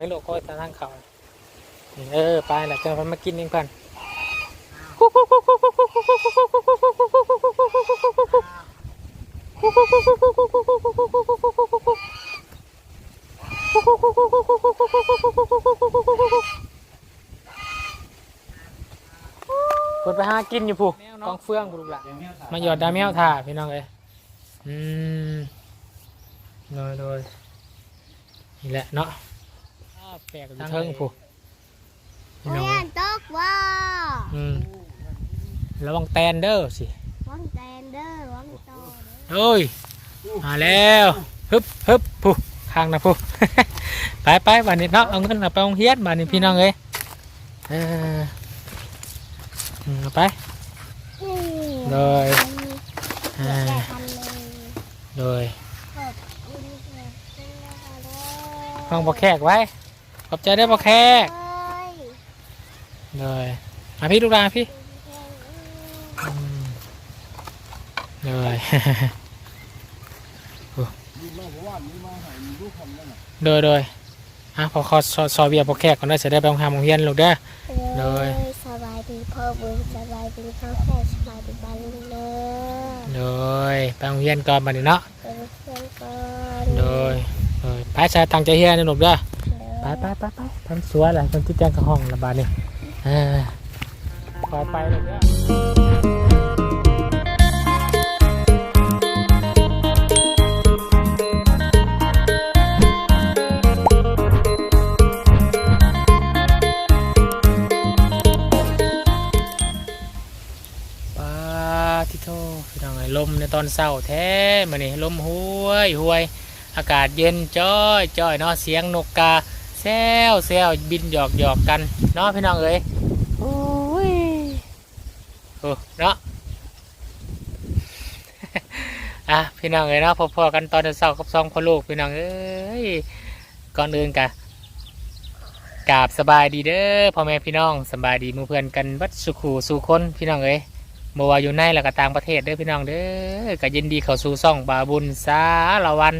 ให้โลกก็ทางเขาเออไปแหละจะมากินเองกันคนไปหากินอยู่ผู้กองเฟืองผู้ลูกละมาหยอดดาแมวถ่าพี่น้องเอ้ยอืมโดยโดยนี่แหละเนาะ แปลกอยู่เทิงผู้พี่น้องเรีเอ้ยยนตกว่าอืมระวังแตนเด้อสิวังแตนเดอร์วังโตเด้อเอ้ยมาแล้วฮึบฮึบผู้ข้างนะผู้ ไปไปวันนี้เนาะเอาเงินเอาไปโรงเรียนวันนี้พี่น้องเอ้ยเอออืมเอาไปเลยอ่าอ่าเลยห้องบอแขกไว้ ขอบใจได้อบอแขกเลยมาพี่ลูกหลานพี่อืมเลยโดยโดยอะพอขอซอซอเวียบอแขกก่อนได้จะได้ไปโรงทำโรงเรียนลูกเด้อ เลย สบายดีพ่อบุญสบายดีพ่อแค่สบายดีบ้านลุงเด้อเลยไปโรงเรียนก่อนมาดิเนาะ เป็นเพื่อนก่อนเลยเลยไปใช้ตังใจเฮียนะลูกเด้อ ไปไปไปไปทำสวยแหละคนที่แจ้งกับห้องระบาดนี่เออไปเลยเด้อปาทิโทพี่น้องไอ้ยลมในตอนเช้าแท้มาเนี่ลมห้วยห้วยอากาศเย็นจ้อยจ้อยเนาะเสียงนกกา แซวแซวบินหยอกหยอกกันเนาะพี่น้องเอ้ยโอ้ยโอ้เนาะอะพี่น้องเอ้ยเนาะพอๆกันตอนเช้ากับสองพ่อลูกพี่น้องเอ้ยก่อนอื่นกะกราบสบายดีเด้อพ่อแม่พี่น้องสบายดีหมู่เพื่อนกันวัดสุขูสู่คนพี่น้องเอ้ยบ่ว่าอยู่ในแล้วก็ต่างประเทศเด้อพี่น้องเด้อก็ยินดีเข้าสู่ซ่องบาบุญสาละวัน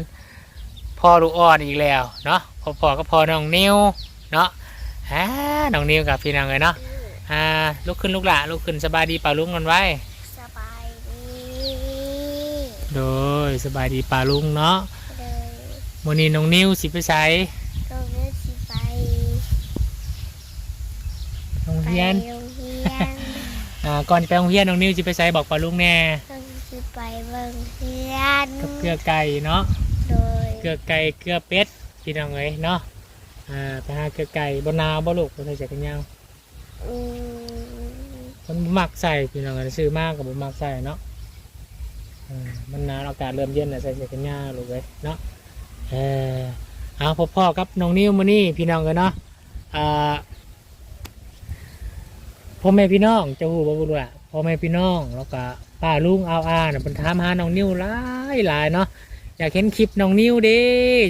พ่อลูกอ่อนอีกแล้วเนาะพ่อพ่อก็พ่อน้องนิวเนาะฮ่าน้องนิวกับพี่น้องเลยเนาะอ่าลุกขึ้นลูกหละลุกขึ้นสบายดีป่าลุงกันไว้สบายดีโดยสบายดีป่าลุงเนาะเลยวันนี้น้องนิวสิไปใช้ตรงนี้สิไปโรงไปเรียนโรงเรียนอ่าก่อนจะไปโรงเรียนน้องนิวสิไปใช้บอกป่าลุงแน่ต้องสิไปเบิ่งเรียนกับเกลือไก่เนาะโดย เกลือไก่เกลือเป็ดพี่น้องเลยเนาะอ่าไปหาเกลือไก่บนนาวบ่ลูกบ่ใส่จักรยานอืมมันบ่มักใส่พี่น้องกันซื้อมากกับบ่มักใส่เนาะอ่ามันหนาวอากาศเริ่มเย็นใส่เสื้อกันหนาวลูกเว้ยเนาะเออเอาพ่อพ่อกับน้องนิ้วมานี่พี่น้องกันเนาะอ่าพ่อแม่พี่น้องเจะหูบ่บุรุษอะพ่อแม่พี่น้องแล้วก็ป้าลุงเอาอาเน่ะเป็นถามหาน้องนิ้วหลายหลายเนาะ อยากเห็นคลิปน้องนิ้วเด้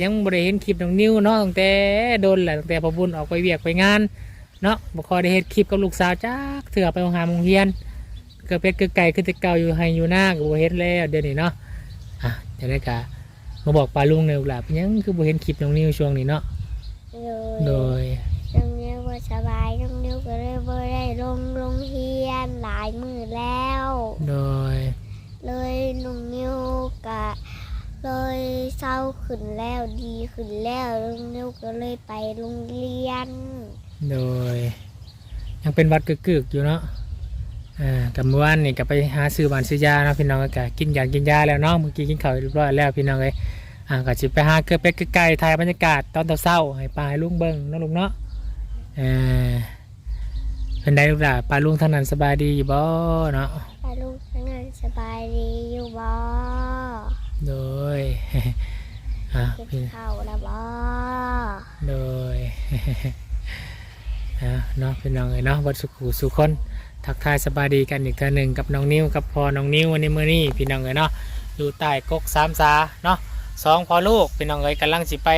ยังบ่ได้เห็นคลิปน้องนิ้วเนาะตั้งแต่โดนแหละตั้งแต่พอบุญออกไปเวียกไปงานเนาะบ่คอยได้เฮ็ดคลิปกับลูกสาวจ้าเถื่อไปโรงหาโรงเรียนเกิดเป็ดเกิดไก่คือแต่เก่าอยู่ให้อยู่หน้าก็บ่เฮ็ดแล้วเดี๋ยวนี้เนาะอะเดี๋ยวนี้กะมาบอกปลาลุงในลูกหลานเป็นหยังคือบ่เห็นคลิปน้องนิวช่วงนี้เนาะโดโดยยตรงนี้ว่าสบายตรงนี้ก็เลยบ่ได้ลงโรงเรียนหลายมือแล้ว โดย เลยลุงนิ้วกะ เลยเศร้าขึ้นแล้วดีขึ้นแล้วลุงนิ้วก็เลยไปโรงเรียน โดย ยังเป็นหวัดกึกๆอยู่เนาะอ่ากับเมื่อวานนี่ก็ไปหาซื้อหวานซื้อยาเนาะพี่น้องก็กินยากินยาแล้วเนาะเมื่อกี้กินข้าวเรียบร้อยแล้วพี่น้องเอ้ยอ่าก็สิไปหาเกลือเป็ดเกลือไก่ถ่ายบรรยากาศตอนเช้าๆให้ปลาให้ลุงเบิ่งเนาะลุงเนาะเออเป็นไดลูกหลานปลาลุงทางนั้นสบายดีอยู่บ่เนาะไปลุงทั้งนั้นสบายดีอยู่บ่ โดยอ่ากินพี่ข้าวแล้วบ่โดยอ่าเนาะพี่น้องเอ้ยเนาะวัดสุขุสุคนทักทายสบายดีกันอีกเทื่อหนึ่งกับน้องนิ้วกับพอน้องนิ้ววันนี้มื้อนี้พี่น้องเอ้ยเนาะอยู่ใต้กกสามสาเนาะสองพอลูกพี่น้องเอ้ยกำลังสิไป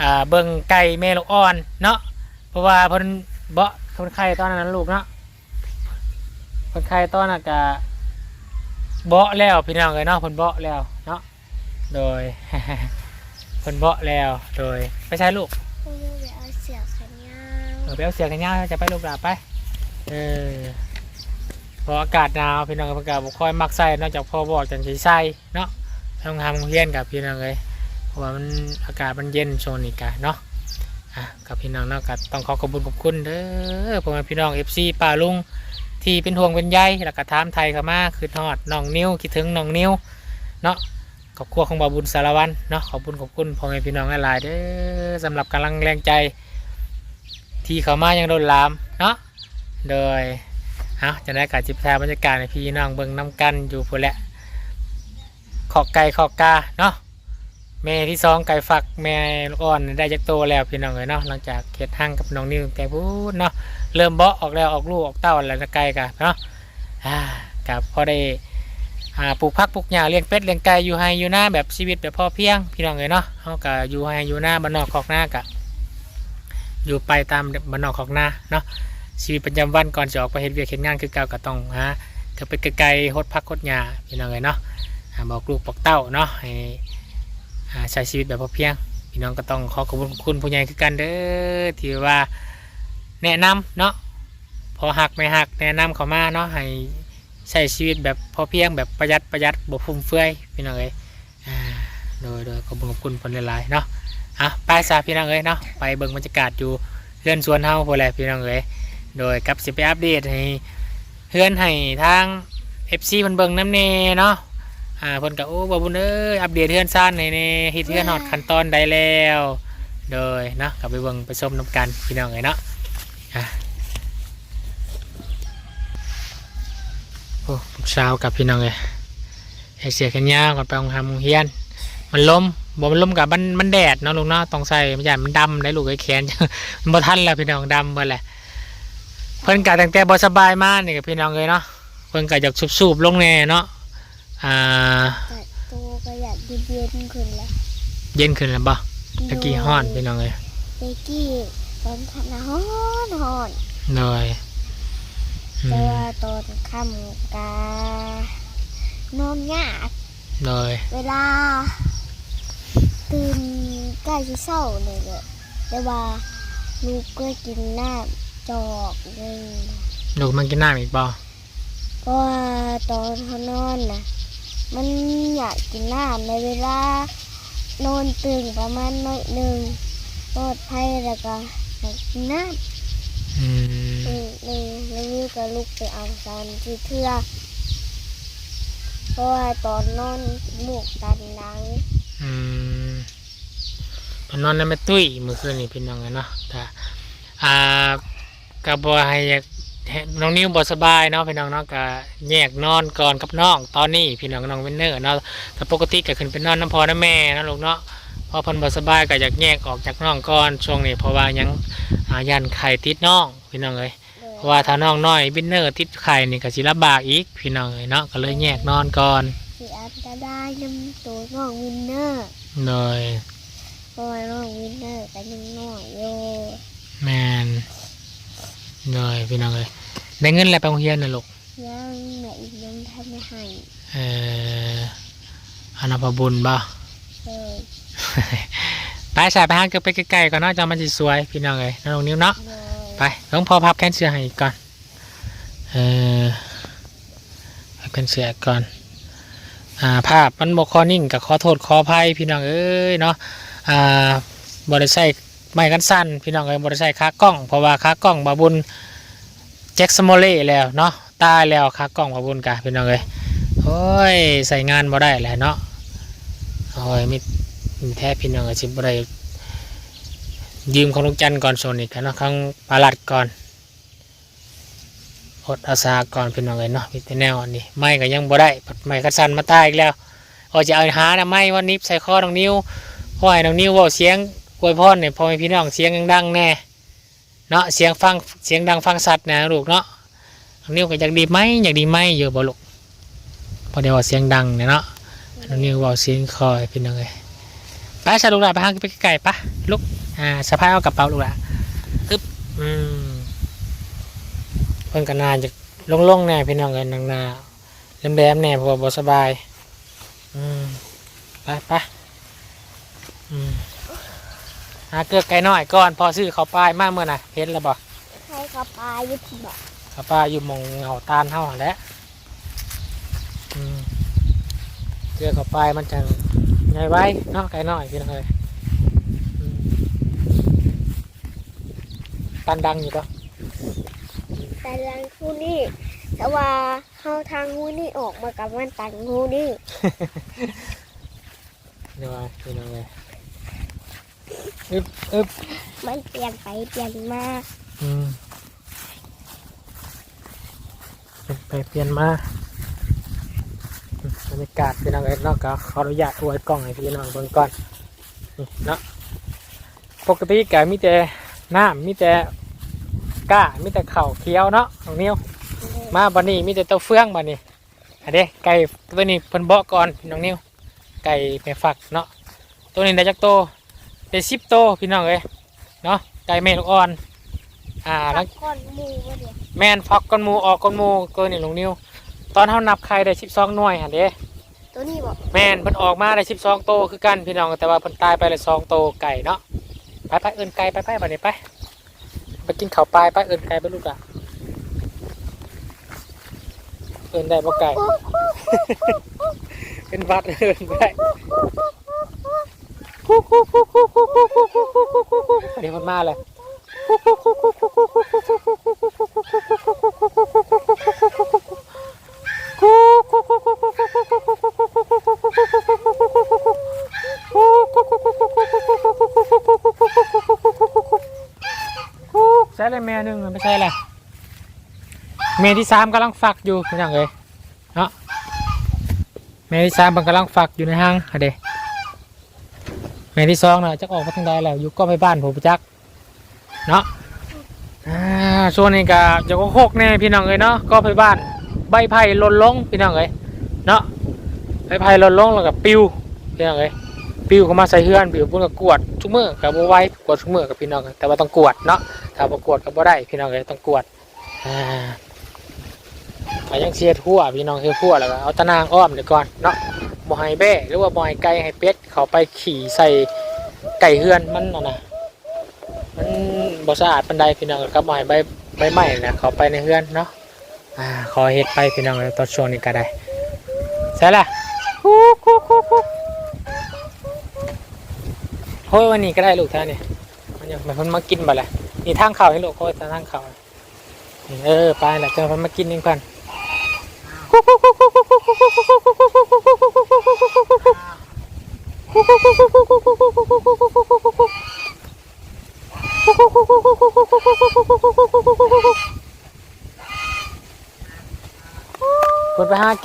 อ่าเบิ่งไก่แม่ลูกอ่อนเนาะเพราะว่าเพิ่นเบาะคนไข้ตอนนั้นลูกเนาะคนไข้ตอนนั้นก็ เบาะแล้วพี่น้องเอ้ยเนาะเพิ่นเบาะแล้วเนาะโดย เพิ่นเบาะแล้วโดยไปใช้ลูกไปเลยเออไปเอาเสียกันยาวจะไปลูกหลาไปเออเพออากาศหนาวพี่น้องกับอากาศบ่ค่อยมักใส่นอกจากพอบอกจังสิใส่เนาะทำงานโรงเรียนกับพี่น้องเลยเพราะว่ามันอากาศมันเย็นช่วงนี้กะเนาะอะกับพี่น้องเนาะก็ต้องขอขอบคุณขอบคุณเด้อพ่อแม่พี่น้อง FC ป้าลุง ที่เป็นห่วงเป็นใยแล้วก็ถามไทยเข้ามาคือทอดน้องนิ้วคิดถึงน้องนิ้วเนาะขอบครัวของบาวบุญสารวันเนาะขอบคุณขอบคุณพ่อแม่พี่น้องหลายๆเด้อสำหรับกำลังแรงใจ ที่เขามายังโดนลามเนาะโดยเอาจะได้การจิบแทบรรยากาศในพี่น้องเบิ่งน้ำกันอยู่พุ่นแหละขอกไก่ขอกกาเนาะแม่ที่สองไก่ฝักแม่ลูกอ่อนได้จักโตแล้วพี่น้องเลยเนาะหลังจากเข็ดหั่งกับน้องนิวแต่พูดเนาะ เริ่มเบาออกแล้วออกลูกออกเต้าแล้วไก่กันเนาะกับพอได้ปลูกผักปลูกหญ้าเลี้ยงเป็ดเลี้ยงไก่อยู่ให้อยู่หน้าแบบชีวิตแบบพ่อเพียงพี่น้องเลยเนาะเขาก็อยู่ให้อยู่หน้าบ้านนอกขอกหน้ากะอยู่ไปตามบ้านนอกขอกหน้าเนาะชีวิตประจำวันก่อนจะออกไปเฮ็ดเวียกเฮ็ดงานคือเก่าก็ต้องหาก็ไปไกลๆหดพักหดหญ้าพี่น้องเลยเนาะบอกลูกบอกเต้าเนาะให้ใช้ชีวิตแบบพอเพียง พี่น้องก็ต้องขอขอบคุณผู้ใหญ่คือกันเด้อที่ว่า แนะนำเนาะพอหักไม่หักแนะนำเขามาเนาะให้ใช้ชีวิตแบบพอเพียงแบบประหยัดประหยัดบ่ฟุ่มเฟือยพี่น้องเอ้ยโดยโดยขอบคุณคุณผลหลายๆเนาะอะไปซาพี่น้องเอ้ยเนาะไปเบิ่งบรรยากาศอยู่เฮือนสวนเฮาพอแหละพี่น้องเอ้ยโดยกับสิไปอัปเดตให้เฮือนให้ทาง FC เพิ่นเบิ่งน้ำเนเนาะอ่าเพิ่นก็โอ้บ่บุญเอ้ยอัปเดตเฮือนซ่านให้แน่เฮ็ดเฮือนฮอดขั้นตอนใดแล้ว โดยเนาะกลับไปเบิ่งไปชมนํกันพี่น้องเอ้ยเนาะะโอ้ลูกสาวกับพี่น้องเลยไอเสียแขนยาวก่อนไปโรงทำโรงเรียน มันล้มบ่มันล้มกับมันมันแดดเนาะลูกเนาะต้องใส่มันใหญ่มันดำได้ลูกไอ้แขนมันบ่ทันแล้วพี่น้องดำเบิ่แหละเพิ่นกะตั้งแต่บ่สบายมากนี่กับพี่น้องเลยเนาะเพิ่นกะอยากสูบๆลงแน่เนาะอ่าแต่ตัวก็อยากเย็นๆขึ้นแล้วเย็นขึ้นแล้วบ่ตะกี้ฮ้อนพี่น้องเลยตะกี้ ตอนขณะฮ้อนฮ้อนเลยอืแต่มว่าตอนค่ำกานอนยากเลยเวลา ตื่นใกล้จะเศร้าเนี่ยแหละแต่ว่าลูกก็กินน้ำจอกเลยลูกมันกินน้ำอีกบ่เพราะว่าตอนเขานอนนะมันอยากกินน้ำในเวลานอนตื่นประมาณน้อยหนึ่งปลอดภัยแล้วก็อยากกิ นน้ำอืมอืมนี่แล้ววิวก็ลุกไปเอาตอนที่เทือเพราะว่าตอนนอนลูกตันหนังอืมไปนอนในแม่ตุ้ยเมื่อคืนนี่พี่น้องเลยเนาะแต่อ่ากับ่ให้อยากให้น้องนิ้วบ่สบายเนาะพี่น้องเนาะก็แยกนอนก่อนกับน้องตอนนี้พี่น้องน้องเวนเนอร์เนาะแต่ปกติก็ขึ้นไปนอนน้ำพอน้ำแม่นะลูกเนาะพ อเพิ่นบ่สบายก็อยากแยกออกจากน้องก่อนช่วงนี้เพราะว่ายังอ่ายันไข่ติดน้องพี่น้องเอ้ยเพราะว่าถ้าน้องน้อยวินเนอร์ติดไข่นี่ก็สิลำบากอีกพี่น้องเอ้ยเนาะก็เลยแยกนอนก่อนสีอันตรายน้ำตัวน้องวินเนอร์เลยเพราะว่าน้องวินเนอร์ก็ยังน้อยอยู่แมนเลยพี่น้องเอ้ยได้เงินแล้วไปโรงเรียนนะลูกยังแม่อีกยังทำไม่ให้เอ่ออันนนพบุญบ่เลย ไปสายไปห้างก็ไปใกล้ๆก่อนเนาะจะมันสิสวยพี่น้องเอ้ยน้องนิ้วเนาะเลยไปต้องพอพับแขนเสื้อให้อีกก่อนเออพับแขนเสื้อก่อนอ่าภาพมันบกคอนิ่งกับขอโทษขออภัยพี่น้องเอ้ยเนาะอ่าบริษัทไม่กันสั้นพี่น้องเอ้ยบริษัทค้ากล้องเพราะว่าค้ากล้องบาบุญแจ็คสโมเล่แล้วเนาะตายแล้วค้ากล้องบาบุญกะพี่น้องเอ้ยโอ้ยใส่งานบ่ได้แหละเนาะโอ้ยมีมี แท้พี่น้องอ้ยสิบ่ได้ยืมของลุงจันทร์ก่อนโซนอีกนะข้างปลาลัดก่อนอดอาสาก่อนเป็นน้องเลยเนาะมีแต่แนวอันนี้ไม่ก็ยังบ่ได้ปัดไม่คัดสันมาตายอีกแล้วโอ้จะเอาหานะไม่วันนี้ใส่ข้อน้องนิ้วพ่อให้น้องนิ้วเว่าเสียงอวยพรเนี่ยพอให้พี่น้องเสียงดังแน่เนาะเสียงฟังเสียงดังฟังสัตว์นะลูกเนาะน้องนิ้วก็อยากดีไหมอยากดีไหมอยู่บ่ลูกพอเดี๋ยวว่าเสียงดังเนี่ยเนาะน้องนิ้วเว่าเสียงคอยพี่น้องเลย ไปสะลูกหลานไปห้างไปไกลๆปะลูกอ่าสะพายเอากระเป๋าลูกละอึ๊บอืมเพิ่นก็นานจะลงๆแน่พี่น้องกันนางนาแหลมๆแน่เพราะว่าบ่สบาย อืมไปไปอืมอหาเกลือไก่น้อยก่อนพอซื้อเขาวปลายมาเมื่อน่ะเห็นแล้วบ่ใครกับปลายุทธบอกข้าวปลายอยู่หมองเงาตาลเท่าหั่นแหล้วเกลือเขาวปลายมันจัง ใหญ่ไว้เนาะไก่น้อยพี่น้องเอ้ยอืมตันดังอยู่ปะแต่ทางคู่นี่แต่ว่าเข้าทางคู่นี่ออกมากับมันตังคู่นี่เดี๋ยวว่าพี่น้องเอ้ยอึบอึบมันเปลี่ยนไปเปลี่ยนมาอืมเปลี่ยนไปเปลี่ยนมาอืมบ รรยากาศพี่น้องเอ้ยเนาะก็ขออนุญาตอวยกล้องให้พี่น้องเบิ่งก่อนนี่เนาะปกติก็มีแต่น้ำมีแต่ก้ามีแต่ข้าวเคี้ยวเนาะของนิ้วมาบันนี้มีแต่เต้าเฟืองบันนี้อันเด้ไก่ตัวนี้เพิ่นเบาะก่อนพี่น้องนิ้วไก่แม่ฝักเนาะตัวนี้ได้จักโตได้สิบโตพี่น้องเอ้ยเนาะไก่แม่ลูกอ่อนอ่าแล้วก้อนหมูวะเดี๋ยวแม่นฟักก้อนหมูออกก้อนหมูเกินนี่ลงนิ้ว ตอนเฮานับไข่ได้สิบสองหน่วยหันเด้ตัวนี้บอกแม่นเพิ่นออกมาได้สิบสองโตคือกันพี่น้องแต่ว่าเพิ่นตายไปเลยสองโตไก่เนาะไปไปเอิ้นไก่ไปไปบัดนี้ไปไปกินข้าวปลายไปเอิ้นไก่ไปลูกอะเอิ้นได้บ่ไก่ เป็นวัดเอิ้นบ่ได้เดี๋ยวมันมาเลย ใช่เลยแม่หนึ่งไม่ใช่แหละแม่ที่สามกำลังฝักอยู่เป็นยังไงเนาะแม่ที่สามมันกำลังฝักอยู่ในห้างอะเดแม่ที่สองน่ะจะออกมาทางใดแล้วอยู่ก็ไปบ้านผมจักเนาะช่วงนี้ก็จะก็โคกแน่พี่น้องเลยเนาะก็ไปบ้าน ใบไผ่หล่นลงพี่น้องเลยเนาะใบไผ่หล่นลงแล้วก็ปิวพี่น้องเลยปิวเข้ามาใส่เฮือนปิวพุ่นก็กวดทุกมือกับโบไว้กวดทุกมือกับพี่น้องแต่ว่าต้องกวดเนาะถ้าบ่กวดก็บ่ได้พี่น้องเลยต้องกวดอ่ายังเสียทั่วพี่น้องเสียทั่วแล้วก็เอาตะนางอ้อมเดี๋ยวก่อนเนาะบ่ให้แบ้หรือว่าบ่ให้ไก่ให้เป็ดเขาไปขี่ใส่ไก่เฮือนมันนะนะมันบ่สะอาดปานใดพี่น้องก็บ่ให้ใบใบไม้นะเขาไปในเฮือนเนาะ อ่าขอเฮ็ดไปพี่น้องเลยตอนช่วงนี้ก็ได้ใช่ละฮู้ฮู้ฮู้ฮู้โอ้ยวันนี้ก็ได้ลูกท่านนี่มันยังมันมากินบ่ละนี่ทางเข่าให้ลูกโอ้ยทางเข่าเออไปแหละเจอมันมากินเองก่อนเปิ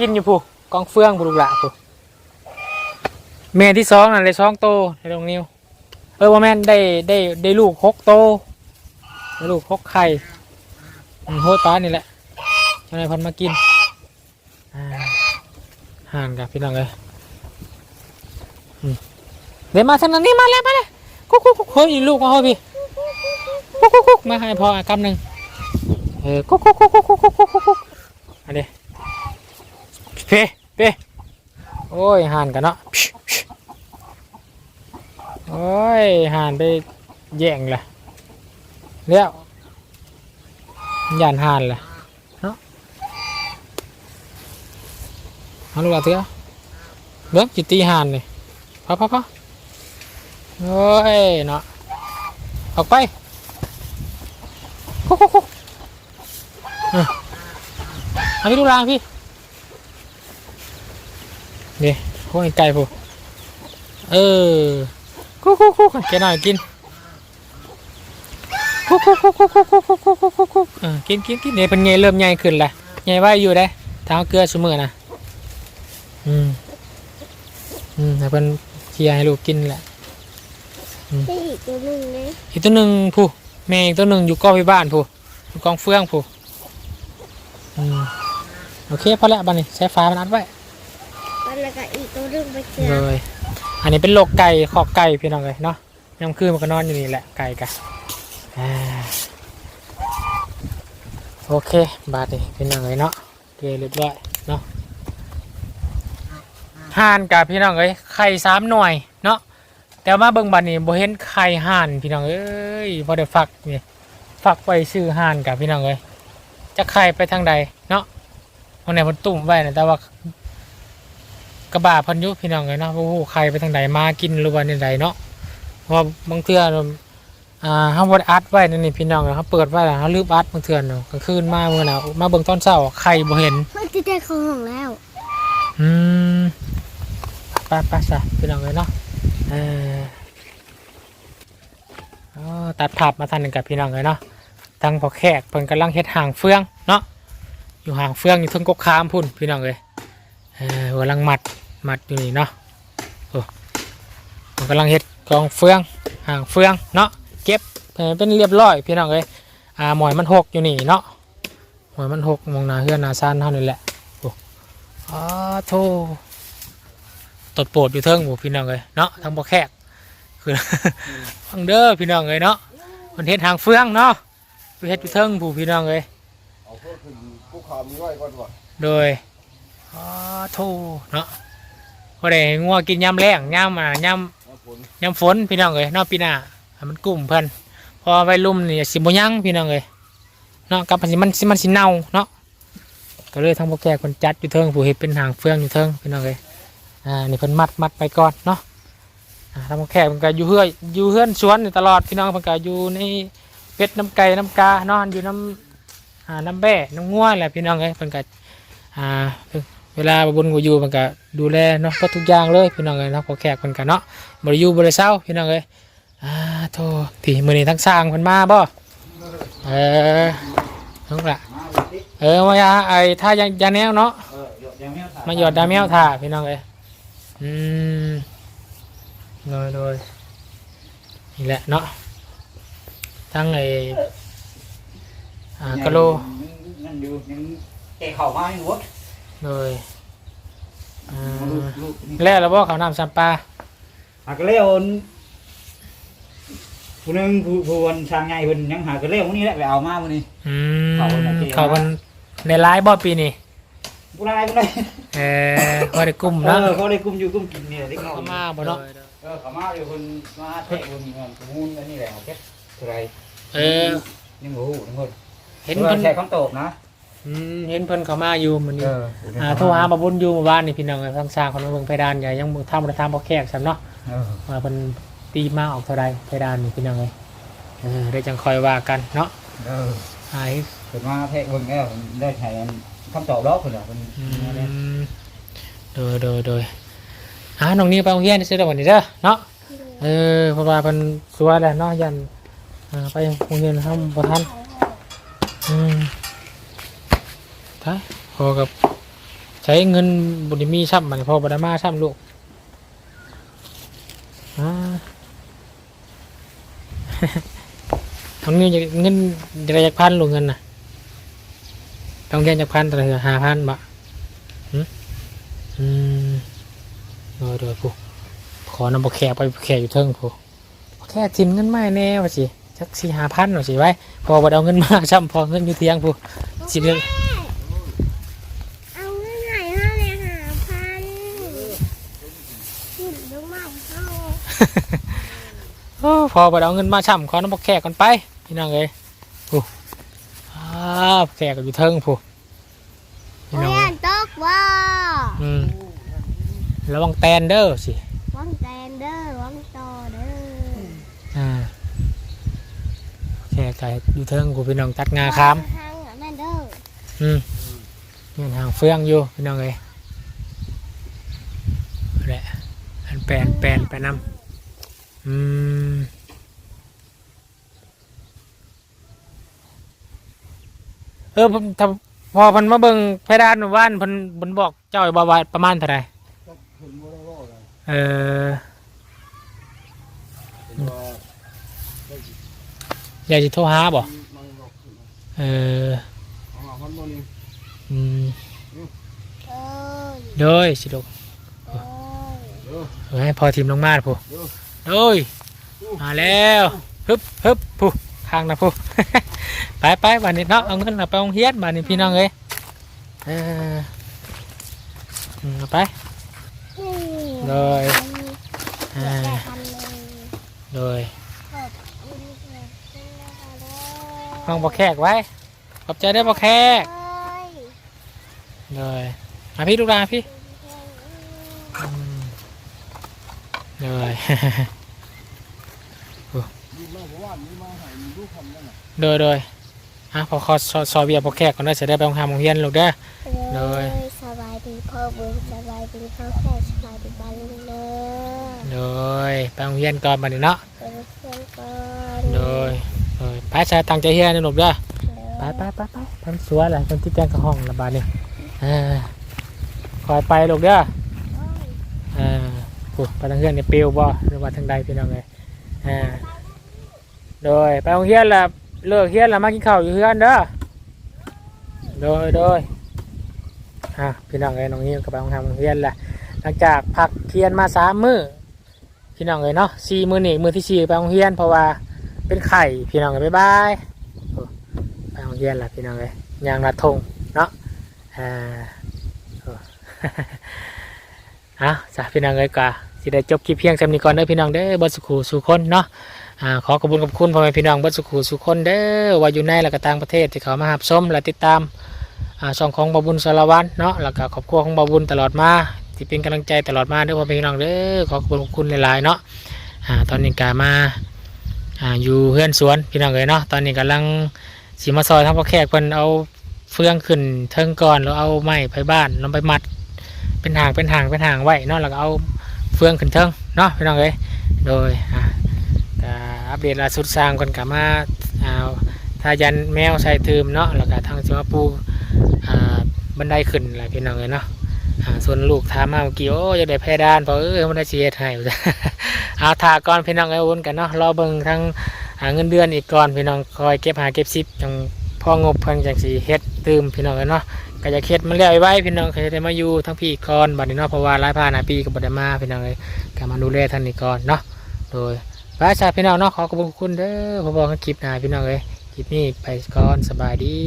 กินอยู่ผู้กองเฟืองบุรุษละผู้เมนที่สองน่ะเลยสองโตในตรงนิ้วเออว่าแม่ได้ได้ได้ลูกหกโตได้ลูกหกไข่โหดป้านี่แหละนารพันมากินห่านกับพี่น้องเลยเดี๋ยวมาทางนั้นนี่มาแล้วมาเลยกุ๊กกุ๊กเฮ้ยลูกมาเฮ้ยพี่กุ๊กกุ๊กมาให้พออะกำหนึ่งเออกุ๊กกุ๊กกุ๊กกุ๊กกุ๊กกุ๊กอันนี้ เพ่เพโอ้ยห่านกันเนาะโอ้ยห่านไปแย่งเลยเลี้ยวย่านห่านเลยเนาะเอาลูกเอาเถอะเบิ้งจิตตีห่านเลยพอพอพอโอ้ยเนาะออกไปคุกคุกคุกอะเอาพี่ดูรางพี่ นี่ พวกไก่ผู้เออคุกคุกคุกแกน่อยกินคุกคุกคุกคุกคุกคุกคุกคุกคุกคุกคุกกินกินกินเนี่ยเป็นไงเริ่มใหญ่ขึ้นละใหญ่ไว่าอยู่ได้เท้าเกลือเสมอนะอืมอืมแต่เป็นเคลียร์ให้ลูกกินแหละอีกตัวหนึ่งเลยอีกตัวหนึ่งผู้แม่อีกตัวหนึ่งอยู่กองไปบ้านผู้อยู่กองเฟืองผู้อืมโอเคพอแล้วบ้านนี้ใช้ฟ้ามันอัดไว้ แล้วก็อีกตัวหนึงไปเจอเลยอันนี้เป็นโลกไก่ขอกไก่พี่น้องเลยเนาะยามคืนมันก็นอนอยู่นี่แหละไก่กะอ่าโอเค บาดนี่พี่น้องเลยเนาะเกเรียบร้อยเนาะห่านกับพี่น้องเลยไข่สามหน่วยเนาะแต่ว่าเบิ่งบัดนี้บ่เห็นไข่ห่านพี่น้องเอ้ยบ่ได้ฟักนี่ฟักไว้ซื้อห่านกับพี่น้องเอ้ยจะไข่ไปทางใดเนาะวันไหนมันตุ่มไว้นะแต่ว่า กระบะเพันอยุพี่น้องเอ้ยเนาะบ่ฮู้ไข่ไปทางใดมากินหรือว่าในใดเนาะเพราะว่าบางเทื่ออ่าเฮาบ่ได้อัดไว้นั่นนี่พี่น้องเอ้ยเฮาเปิดไว้แล้วเฮาลืมอัดบางเทื่อเนาะกลางคืนมาเมื่อน่ะมาเบิ่งตอนเช้าไข่บ่เห็นมันจะได้ของของแล้ว อืมไปไปซะพี่น้องเลยเนาะเอออ๋อตัดภาพมาทันหนึ่งกับพี่น้องเลยเนาะทางพอแขกเพิ่นกำลังเฮ็ดห่างเฟืองเนาะอยู่ห่างเฟืองอยู่เทึงกกคามพุ่นพี่น้องเลยเออกำลังมัด มัดอยู่นี่เนาะโอ้มันกำลังเฮ็ดกองเฟืองห่างเฟืองเนาะเก็บให้เป็นเรียบร้อยพี่น้องเลยอ่าหมอยมันหกอยู่นี่เนาะหมอยมันหกมองหน้าเฮือนหน้าซานเท่านี้แหละอ๋อโธ่ตดโปรดอยู่เทิงหมู่พี่น้องเลยเนาะทางบ่อแขกคือฟังเด้อพี่น้องเลยเนาะมันเฮ็ดทางเฟืองเนาะไปเฮ็ดอยู่เทิงผู้พี่น้องเลยเอาเพิ่มขึ้นผู้ขามน้อยก่อนว่ะโดยอ๋อโธ่เนาะ พอได้งัวกินยำแรงยำอะยน้ำฝนำฝนพี่น้องเลยนาะปีหน้าให้มันกลุ่มเพิ่นพอไว้ลุ่มนี่สิบ่ยังพี่น้องเลยเนาะกับมันสิมันสิมันสิเน่าเนาะก็เลยทางบ่อแกคนจัดอยู่เทิงผู้เฮ็ดเป็นทางเฟืองอยู่เทิงพี่น้องเลยอ่านี่เพิ่นมัดมัดไปก่อนเนาะอ่าทำแขกมันก็อยู่เฮือยอยู่เฮือนสวนนี่ตลอดพี่น้องเพิ่นก็อยู่ในเป็ดน้ำไก่น้ำกานอนอยู่น้ำอ่าน้ำแบ่น้ำงัวแหละพี่น้องเอ้ยเพิ่นก็อ่า เวลาบบุญกูอยู่มันก็ดูแลเนาะก็ทุกอย่างเลยพี่น้องเอ้ยเนาะพอแขกเพิ่นก็เนาะบ่ได้อยู่บ่ได้เศร้าพี่น้องเอ้ยอ่าโธ่พี่มือนี้ทั้งสร้างเพิ่นมาบ่เออทั้งละเออมายาไอ้ท่ายายาแนวเนาะมาหยอดดาแมวถ่าพี่น้องเอ้ยอืมโดยโดยนี่แหละเนาะทั้งไอ้อ่ากะโลนั่นอยู่ยังแกะเข่ามาอยู่ โดยอ่ลูกาลูกนี่แล้วเราบอกเขาวน้ำสัมปลาหากระเลี้ยวผู้หนึงผู้ผู้วันช่างใหญ่เพิ่นยังหากระเลี้ยวมื้อนี้แหละไปเอามามื้อนี้ อืมเขาน่ะเก่งเขามันในร้ายบ่ปีนี่ผู้ร้ายผู้ใดเออพอได้กลุ่มเอเนาะอเขาได้กุมอยู่กุมกินเนี่ยเล็กน้อยเขามาบ่เนาะเออเขามาอยู่เพิ่นมาแทะบนนี่มันมูลอันนี้แหละเอาแค่เท่าไหร่เออยังบ่ฮู้ทั้งหมดเห็นเพิ่เพิ่นนใช้คำตอบนะ อืมเห็นเพิ่นเขามาอยู่มันนี่เอออ่าโทรหาบาบุญอยู่หมู่บ้านนี่พี่น้องเอ้ยทางสร้างคนมาเบิ่งเพดานใหญ่ยังบ่ทำบ่ได้ทำบ่แขกซ้ํเนาะเออว่าเป็นตีมาออกเท่าไรเพดานนี่พี่น้องเลยเออได้จังคอยว่ากันเนาะเออหายเพิ่นมาแทะเบิ่งแล้วเพิ่นได้ให้คำตอบแล้วเพิ่นน่ะเพิ่นอืมโดยโดยโดยอ่าน้องนี่ไปโรงเรียนซื้อดอกวันนี้เด้อเนาะเออเพราะว่าเป็นสวยแหละเนาะยันอ่าไปโรงเรียนทำประทันอืม ท้าพอกับใช้เงินบุญมีช่ำมันพอบไดมาช่ำลูกอ่าทำเงินจากเงินระยะพันหรือเงินน่ะต้องเรียนจากพันแต่ละห้าพันบะหืมอืมโดยโดยผู้ขอนำบกแขกไปแขกอยู่เทิงผู้แค่ทิมเงินไม่แน่ว่าสิสักสี่ห้าพันว่าสิไว้พอบ่ได้เอาเงินมาช่ำพอเงินอยู่เทียงผู้สิเรื่อง เอาเงินใหายห้าเลยหาพันหินลูกใหม่เข้า โอ้พอบ่ได้เอาเงินมาช่ำขอนำบกแขกกันไปพี่น้องเอ้ยผู้อ้าวแขกก็อยู่เทิงผู้พี่น้องเรีเอ้ยยนตกว่าอืมระวังแตนเด้อสิวังแตนเด้อวังต่อเด้ออ่าแค่ไก่อยู่เทิงกูพี่น้องตัดงาคามทางอันนั่นเด้ออืมนี่ทางเฟืองอยู่พี่น้องเอ้ยนั่นแหละอันแปลนแปลนไปนำ อืมเออผมทำพอเพันมาเบิ่งเพดานหมู่บ้านเพันเพันบอกเจ้าบ่าวาประมาณเท่าไหร่เพิ่นบ่ได้รอดเลยเออเพิ่นว่าอยากจะโทรหาบ่มันรอกขึ้นมาเออเอาหาพันบ่นี่อืมเอ้ยโดยสิลูกเอ้ยเด้อ เอาให้พอทีมลงมาผู้เด้อ โอ้ยมาแล้วฮึบฮึบผู้ข้างนะผู้ ไปไปบันนี้เนาะเอาเงินเอาไปโรงเรียนบันนี้พี่น้องเอ้ยเอออืมเอาไปนี่โดยแปอ่าดพันเลยโดยขอบคุณค่ะคุณนะคะเด้อห้องบ่แขกไว้ ขอบใจได้อบ่แขกเอ้ยโดยมาพี่ลูกดาพี่ นน่ะโดยโดยอะพอขอซอซอเบียร์บ่แขกก่อนเด้อจะได้ไปโรงหาโรงเรียนลูกเด้อเอ้เลยยสบายดีพ่อบุญสบายดีพ่อแค่สบายดีบ้านลุงเด้อโดยไปโรงเรียนก่อนบัดนี้เนาะเป็นเพื่อนก่อนโดยโดยไปใช้ตั้งใจเฮียนนะลูกเด้อเด้อไปไปไปไปทำสวยเลยคนที่แจ้งกับห้องระบาดนี่เออคอยไปลูกเด้อโอ้ยเออ โอ้ไปทางเฮือนเนี่ยเปิวบ่หรือว่าทางใดพี่น้องเลยเออโดยไปโรงเรียนล้วเลิกเรียนล้วมากินข้าวอยู่เฮือนเด้อโดยโดยอะพี่น้องเลยน้องนิ้วก็ไปโรงทำโรงเรียนแหละหลังจากพักเรียนมาสามมื้อพี่น้องเลยเนาะสี่มื้อนี่มื้อที่สี่ไปโรงเรียนเพราะว่าเป็นไข่พี่น้องเลยบ๊ายบายไปโรงเรียนละพี่น้องเลยยางรัดธงเนาะอ่า อะจ้ะพี่น้องเลยกะสิได้จบคลิปเพียงจำนี้ก่อนเด้อพี่น้องเด้อบัสุขูสุคนเนาะอ่าขอขอบคุณขอบคุณพ่อแม่พี่น้องบัสุขูสุคนเด้อว่าอยู่ในและก็ต่างประเทศที่เขามาหับชมและติดตามอ่าช่องของบาบุญสารวัตรเนาะแล้วก็ครอบครัวของบาบุญตลอดมาที่เป็นกำลังใจตลอดมาเด้อพ่อแม่พี่น้องเด้อขอขอบคุณขอบคุณหลายๆเนาะอ่าตอนนี้กามาอ่าอยู่เพื่อนสวนพี่น้องเลยเนาะตอนนี้กำลังสีมาซอยทั้งพ่อแขกเพิ่นเอาเฟืองขึ้นเทิงก่อนแล้วเอาไม้ไปบ้านลงไปมัด เป็นหางเป็นหางเป็นหางไว้เนาะแล้วก็เอาเฟืองขึ้นเทิงเนาะพี่น้องเอ้ยโดยอ่าอัปเดตล่าสุดสร้างคนกับมาเอาทายันแมวใส่ทืมเนาะแล้วก็ทางสิมาปูอ่าบันไดขึ้นแหละพี่น้องเอ้ยเนาะอ่าส่วนลูกถามมาเมื่อกี้โอ้ยากได้เพดานเพราะเออมันได้เสียให้เอาถาก่อนพี่น้องเอ้วนกันเนาะรอเบิ่งทางเงินเดือนอีกก่อนพี่น้องคอยเก็บหาเก็บซิปจังพ่องบเพิ่งจังสีเฮ็ดตืมพี่น้องเอ้ยเนาะ ก็จะเค็ดมันเรียกไว้พี่น้องเคยได้มาอยู่ทั้งพี่ก่อนบัดนี้เนาะเพราะว่าหลายผ่านาปีกับบัดมาพี่น้องเลยก็มาดูแลท่านนี่ก่อนเนาะโดยพระชาพี่น้องเนาะขอขอบคุณเด้อพอบอกคลิปหน้าพี่น้องเลยคลิปนี้ไปก่อนสบายดี